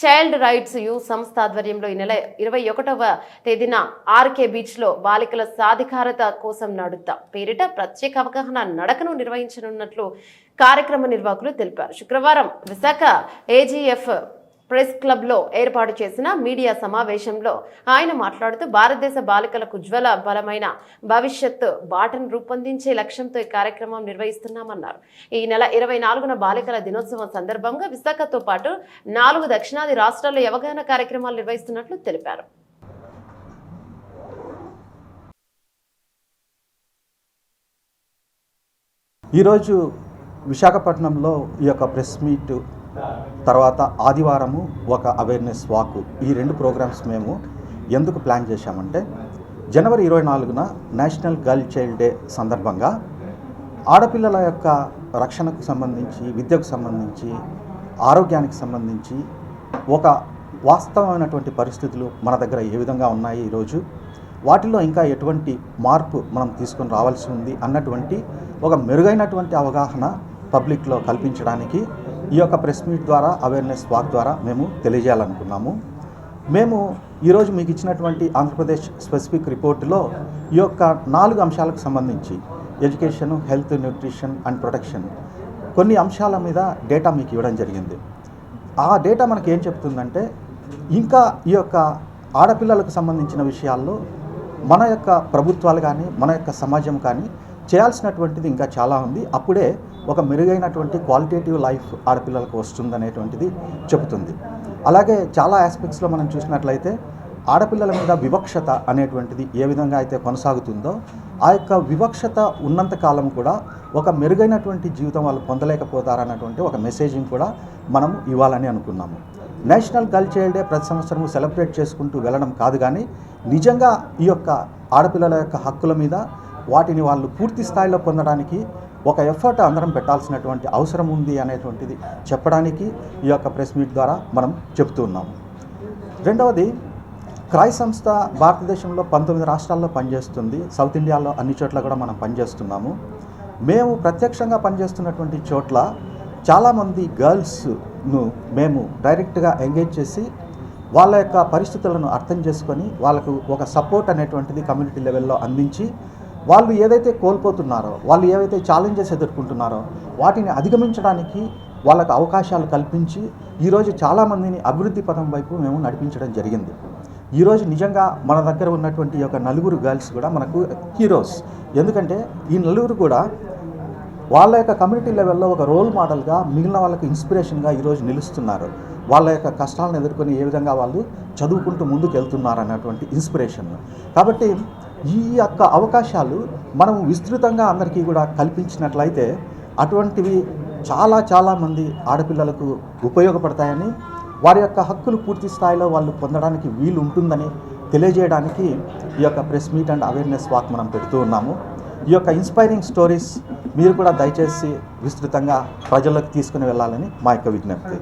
Child rights you సంస్థ ఆధ్వర్యంలో ఈ నెల ఇరవై ఒకటవ తేదీన ఆర్కే బీచ్లో బాలికల సాధికారత కోసం నడుద్దాం. పేరిట ప్రత్యేక అవగాహన నడకను నిర్వహించనున్నట్లు కార్యక్రమ నిర్వాహకులు తెలిపారు. శుక్రవారం విశాఖ ఏజీఎఫ్ ప్రెస్ క్లబ్లో ఏర్పాటు చేసిన మీడియా సమావేశంలో ఆయన మాట్లాడుతూ భారతదేశ బాలికలకు ఉజ్వల బలమైన భవిష్యత్తు బాటను రూపొందించే లక్ష్యంతో ఈ కార్యక్రమం నిర్వహిస్తున్నామన్నారు. ఈ నెల ఇరవై నాలుగున బాలికల దినోత్సవం సందర్భంగా విశాఖతో పాటు నాలుగు దక్షిణాది రాష్ట్రాల్లో అవగాహన కార్యక్రమాలు నిర్వహిస్తున్నట్లు తెలిపారు. ఈరోజు విశాఖపట్నంలో ఈ యొక్క ప్రెస్ మీట్ తర్వాత ఆదివారము ఒక అవేర్నెస్ వాక్ ఈ రెండు ప్రోగ్రామ్స్ మేము ఎందుకు ప్లాన్ చేశామంటే జనవరి ఇరవై నాలుగున నేషనల్ గర్ల్ చైల్డ్ డే సందర్భంగా ఆడపిల్లల యొక్క రక్షణకు సంబంధించి విద్యకు సంబంధించి ఆరోగ్యానికి సంబంధించి ఒక వాస్తవమైనటువంటి పరిస్థితులు మన దగ్గర ఏ విధంగా ఉన్నాయి ఈరోజు? వాటిలో ఇంకా ఎటువంటి మార్పు మనం తీసుకొని రావాల్సి ఉంది అన్నటువంటి ఒక మెరుగైనటువంటి అవగాహన పబ్లిక్లో కల్పించడానికి ఈ యొక్క ప్రెస్ మీట్ ద్వారా అవేర్నెస్ వాక్ ద్వారా మేము తెలియజేయాలనుకున్నాము. మేము ఈరోజు మీకు ఇచ్చినటువంటి ఆంధ్రప్రదేశ్ స్పెసిఫిక్ రిపోర్టులో ఈ యొక్క నాలుగు అంశాలకు సంబంధించి education health nutrition and protection కొన్ని అంశాల మీద డేటా మీకు ఇవ్వడం జరిగింది. ఆ డేటా మనకి ఏం చెప్తుందంటే ఇంకా ఈ యొక్క ఆడపిల్లలకు సంబంధించిన విషయాల్లో మన యొక్క ప్రభుత్వాలు కానీ మన యొక్క సమాజం కానీ చేయాల్సినటువంటిది ఇంకా చాలా ఉంది. అప్పుడే ఒక మెరుగైనటువంటి క్వాలిటేటివ్ లైఫ్ ఆడపిల్లలకు వస్తుందనేటువంటిది చెబుతుంది. అలాగే చాలా ఆస్పెక్ట్స్లో మనం చూసినట్లయితే ఆడపిల్లల మీద వివక్షత అనేటువంటిది ఏ విధంగా అయితే కొనసాగుతుందో ఆ యొక్క వివక్షత ఉన్నంత కాలం కూడా ఒక మెరుగైనటువంటి జీవితం వాళ్ళు పొందలేకపోతారన్నటువంటి ఒక మెసేజింగ్ కూడా మనం ఇవ్వాలని అనుకున్నాము. నేషనల్ గర్ల్ చైల్డ్ డే ప్రతి సంవత్సరం సెలబ్రేట్ చేసుకుంటూ వెళ్ళడం కాదు కానీ నిజంగా ఈ యొక్క ఆడపిల్లల యొక్క హక్కుల మీద వాటిని వాళ్ళు పూర్తి స్థాయిలో పొందడానికి ఒక ఎఫర్ట్ అందరం పెట్టాల్సినటువంటి అవసరం ఉంది అనేటువంటిది చెప్పడానికి ఈ యొక్క ప్రెస్ మీట్ ద్వారా మనం చెప్తూ ఉన్నాము రెండవది క్రాయ్ సంస్థ భారతదేశంలో పంతొమ్మిది రాష్ట్రాల్లో పనిచేస్తుంది. సౌత్ ఇండియాలో అన్ని చోట్ల కూడా మనం పనిచేస్తున్నాము. మేము ప్రత్యక్షంగా పనిచేస్తున్నటువంటి చోట్ల చాలామంది గర్ల్స్ను మేము డైరెక్ట్గా ఎంగేజ్ చేసి వాళ్ళ యొక్క పరిస్థితులను అర్థం చేసుకొని వాళ్ళకు ఒక సపోర్ట్ అనేటువంటిది కమ్యూనిటీ లెవెల్లో అందించి వాళ్ళు ఏదైతే కోల్పోతున్నారో వాళ్ళు ఏవైతే ఛాలెంజెస్ ఎదుర్కొంటున్నారో వాటిని అధిగమించడానికి వాళ్ళకు అవకాశాలు కల్పించి ఈరోజు చాలామందిని అభివృద్ధి పథం వైపు మేము నడిపించడం జరిగింది. ఈరోజు నిజంగా మన దగ్గర ఉన్నటువంటి ఈ యొక్క నలుగురు గర్ల్స్ కూడా మనకు హీరోస్. ఎందుకంటే ఈ నలుగురు కూడా వాళ్ళ యొక్క కమ్యూనిటీ లెవెల్లో ఒక రోల్ మోడల్గా మిగిలిన వాళ్ళకు ఇన్స్పిరేషన్గా ఈరోజు నిలుస్తున్నారు. వాళ్ళ యొక్క కష్టాలను ఎదుర్కొని ఏ విధంగా వాళ్ళు చదువుకుంటూ ముందుకు వెళ్తున్నారు అన్నటువంటి ఇన్స్పిరేషన్ కాబట్టి ఈ యొక్క అవకాశాలు మనం విస్తృతంగా అందరికీ కూడా కల్పించినట్లయితే అటువంటివి చాలా చాలామంది ఆడపిల్లలకు ఉపయోగపడతాయని వారి యొక్క హక్కులు పూర్తి స్థాయిలో వాళ్ళు పొందడానికి వీలు ఉంటుందని తెలియజేయడానికి ఈ యొక్క press meet and awareness walk మనం పెడుతూ ఉన్నాము. ఈ యొక్క ఇన్స్పైరింగ్ స్టోరీస్ మీరు కూడా దయచేసి విస్తృతంగా ప్రజలకు తీసుకుని వెళ్ళాలని మా యొక్క విజ్ఞప్తి.